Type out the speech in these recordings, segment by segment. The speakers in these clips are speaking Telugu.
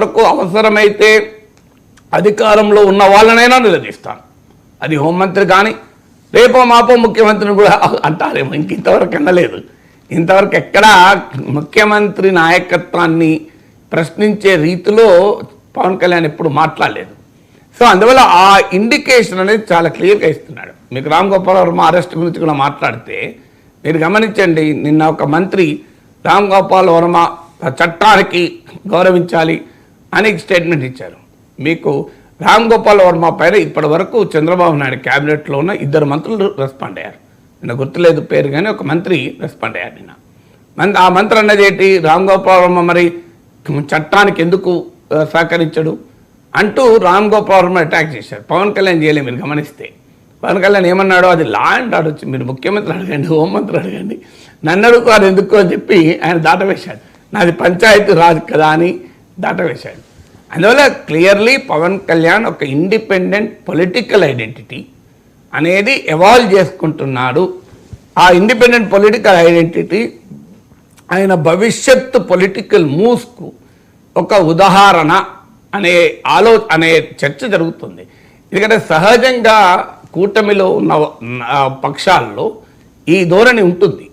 కొరకు అవసరమైతే అధికారంలో ఉన్న వాళ్ళనైనా నిలదీస్తాను. అది హోంమంత్రి కానీ రేపో మాపో ముఖ్యమంత్రిని కూడా అంటారేమో. ఇంక ఇంతవరకు అనలేదు ఇంతవరకు ఎక్కడా ముఖ్యమంత్రి నాయకత్వాన్ని ప్రశ్నించే రీతిలో పవన్ కళ్యాణ్ ఎప్పుడు మాట్లాడలేదు. సో అందువల్ల ఆ ఇండికేషన్ అనేది చాలా క్లియర్గా ఇస్తున్నాడు. మీకు రామ్ గోపాల్ వర్మ అరెస్ట్ గురించి కూడా మాట్లాడితే మీరు గమనించండి నిన్న ఒక మంత్రి రామ్ గోపాల్ వర్మ చట్టానికి గౌరవించాలి అని స్టేట్మెంట్ ఇచ్చారు. మీకు రామ్ గోపాల్ వర్మ పైన ఇప్పటి వరకు చంద్రబాబు నాయుడు క్యాబినెట్లో ఉన్న ఇద్దరు మంత్రులు రెస్పాండ్ అయ్యారు. నిన్న గుర్తులేదు పేరు కానీ ఒక మంత్రి రెస్పాండ్ అయ్యారు నిన్న. మంత్ ఆ మంత్రి అన్నది ఏంటి? రామ్ గోపాల్ వర్మ మరి చట్టానికి ఎందుకు సహకరించడు? అంటూ రామ్ గోపాల్ వర్మ అటాక్ చేశారు. పవన్ కళ్యాణ్ చేయలే మీరు గమనిస్తే. పవన్ కళ్యాణ్ ఏమన్నాడో అది లా అండ్ ఆర్డర్ మీరు ముఖ్యమంత్రి అడగండి హోంమంత్రి అడగండి. నన్ను అడుగుతారు ఎందుకు అని చెప్పి ఆయన దాటవేశాడు. నాది పంచాయతీ రాజ్ కదా అని దాటవేశాడు అందువల్ల క్లియర్లీ పవన్ కళ్యాణ్ ఒక ఇండిపెండెంట్ పొలిటికల్ ఐడెంటిటీ అనేది ఎవాల్వ్ చేసుకుంటున్నాడు. ఆ ఇండిపెండెంట్ పొలిటికల్ ఐడెంటిటీ ఆయన భవిష్యత్తు పొలిటికల్ మూవ్స్కు ఒక ఉదాహరణ అనే ఆలో అనే చర్చ జరుగుతుంది. ఎందుకంటే సహజంగా కూటమిలో ఉన్న పక్షాల్లో ఈ ధోరణి ఉంటుంది.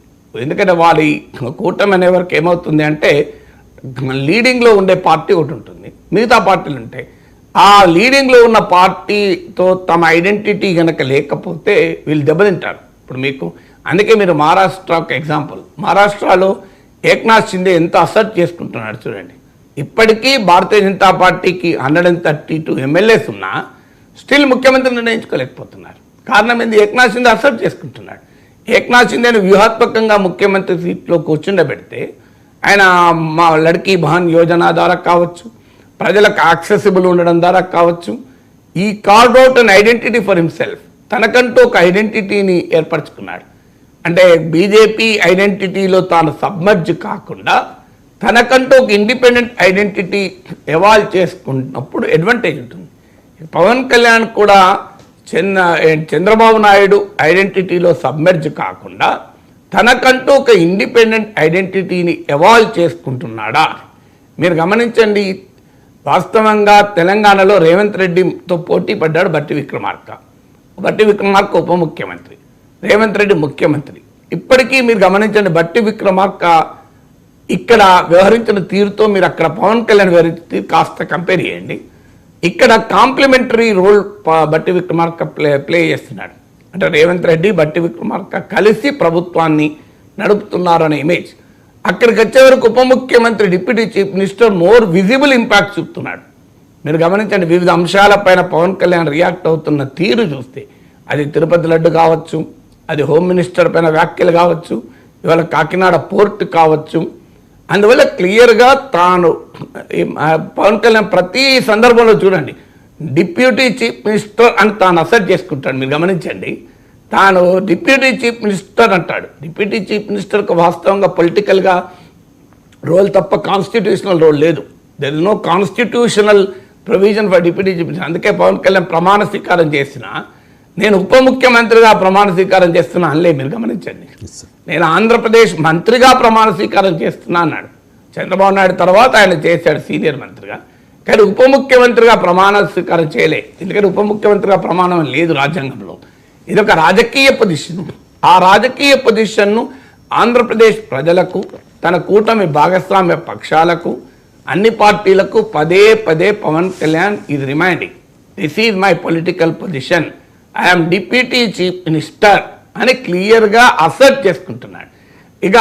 ఎందుకంటే వారి కూటమి అనేవరకు ఏమవుతుంది అంటే లీడింగ్లో ఉండే పార్టీ ఒకటి ఉంటుంది. మిగతా పార్టీలు ఉంటాయి ఆ లీడింగ్లో ఉన్న పార్టీతో తమ ఐడెంటిటీ కనుక లేకపోతే వీళ్ళు దెబ్బతింటారు. ఇప్పుడు మీకు అందుకే మీరు మహారాష్ట్ర ఒక ఎగ్జాంపుల్ మహారాష్ట్రలో ఏక్నాథ్ షిందే ఎంత అసర్ట్ చేసుకుంటున్నాడు చూడండి. ఇప్పటికీ భారతీయ జనతా పార్టీకి hundred and thirty two MLAs ఉన్నా స్టిల్ ముఖ్యమంత్రి నిర్ణయించుకోలేకపోతున్నారు. కారణం ఏంది? ఏక్నాథ్ షిందే అసర్ట్ చేసుకుంటున్నాడు. ఏక్నాథ్ షిండేని వ్యూహాత్మకంగా ముఖ్యమంత్రి సీట్లో కూర్చుండబెడితే ఆయన మా లడ్కీ బహన్ యోజన ద్వారా కావచ్చు ప్రజలకు యాక్సెసిబుల్ ఉండడం ద్వారా కావచ్చు ఈ carved out an identity for himself తనకంటూ ఒక ఐడెంటిటీని ఏర్పరచుకున్నాడు. అంటే బీజేపీ ఐడెంటిటీలో తాను సబ్మర్జ్ కాకుండా తనకంటూ ఒక ఇండిపెండెంట్ ఐడెంటిటీ ఎవాల్వ్ చేసుకున్నప్పుడు అడ్వాంటేజ్ ఉంటుంది. పవన్ కళ్యాణ్ కూడా చంద్ర చంద్రబాబు నాయుడు ఐడెంటిటీలో సబ్మెర్జ్ కాకుండా తనకంటూ ఒక ఇండిపెండెంట్ ఐడెంటిటీని ఎవాల్వ్ చేసుకుంటున్నాడా? మీరు గమనించండి వాస్తవంగా తెలంగాణలో రేవంత్ రెడ్డితో పోటీ పడ్డాడు బట్టి విక్రమార్క. బట్టి విక్రమార్క ఉప ముఖ్యమంత్రి రేవంత్ రెడ్డి ముఖ్యమంత్రి. ఇప్పటికీ మీరు గమనించండి బట్టి విక్రమార్క ఇక్కడ వ్యవహరించిన తీరుతో మీరు అక్కడ పవన్ కళ్యాణ్ వ్యవహరించిన తీరు కాస్త కంపేర్ చేయండి. ఇక్కడ కాంప్లిమెంటరీ రోల్ బట్టి విక్రమార్క ప్లే ప్లే చేస్తున్నాడు. అంటే రేవంత్ రెడ్డి బట్టి విక్రమార్క కలిసి ప్రభుత్వాన్ని నడుపుతున్నారు అనే ఇమేజ్ అక్కడికి వచ్చే వరకు ఉప ముఖ్యమంత్రి deputy chief minister more visible impact చూపుతున్నాడు. మీరు గమనించండి వివిధ అంశాలపైన పవన్ కళ్యాణ్ రియాక్ట్ అవుతున్న తీరు చూస్తే అది తిరుపతి లడ్డు కావచ్చు అది హోమ్ మినిస్టర్ పైన వ్యాఖ్యలు కావచ్చు ఇవాళ కాకినాడ పోర్ట్ కావచ్చు. అందువల్ల క్లియర్గా తాను పవన్ కళ్యాణ్ ప్రతి సందర్భంలో చూడండి డిప్యూటీ చీఫ్ మినిస్టర్ అని తాను అసెట్ చేసుకుంటాడు. మీరు గమనించండి. తాను డిప్యూటీ చీఫ్ మినిస్టర్ అంటాడు. డిప్యూటీ చీఫ్ మినిస్టర్కి వాస్తవంగా పొలిటికల్గా రోల్ తప్ప కాన్స్టిట్యూషనల్ రోల్ లేదు. There is no constitutional provision for deputy chief minister. అందుకే పవన్ కళ్యాణ్ ప్రమాణ స్వీకారం చేసిన నేను ఉప ముఖ్యమంత్రిగా ప్రమాణ స్వీకారం చేస్తున్నా అనలే మీరు గమనించండి. నేను ఆంధ్రప్రదేశ్ మంత్రిగా ప్రమాణ స్వీకారం చేస్తున్నా అన్నాడు. చంద్రబాబు నాయుడు తర్వాత ఆయన చేశాడు సీనియర్ మంత్రిగా. కానీ ఉప ముఖ్యమంత్రిగా ప్రమాణ స్వీకారం చేయలే. ఎందుకంటే ఉప ముఖ్యమంత్రిగా ప్రమాణం లేదు రాజ్యాంగంలో. ఇది ఒక రాజకీయ పొజిషన్. ఆ రాజకీయ పొజిషన్ను ఆంధ్రప్రదేశ్ ప్రజలకు తన కూటమి భాగస్వామ్య పక్షాలకు అన్ని పార్టీలకు పదే పదే పవన్ కళ్యాణ్ ఇది reminding this is my political position I'm deputy chief minister అని క్లియర్గా అసర్ట్ చేసుకుంటున్నాడు. ఇక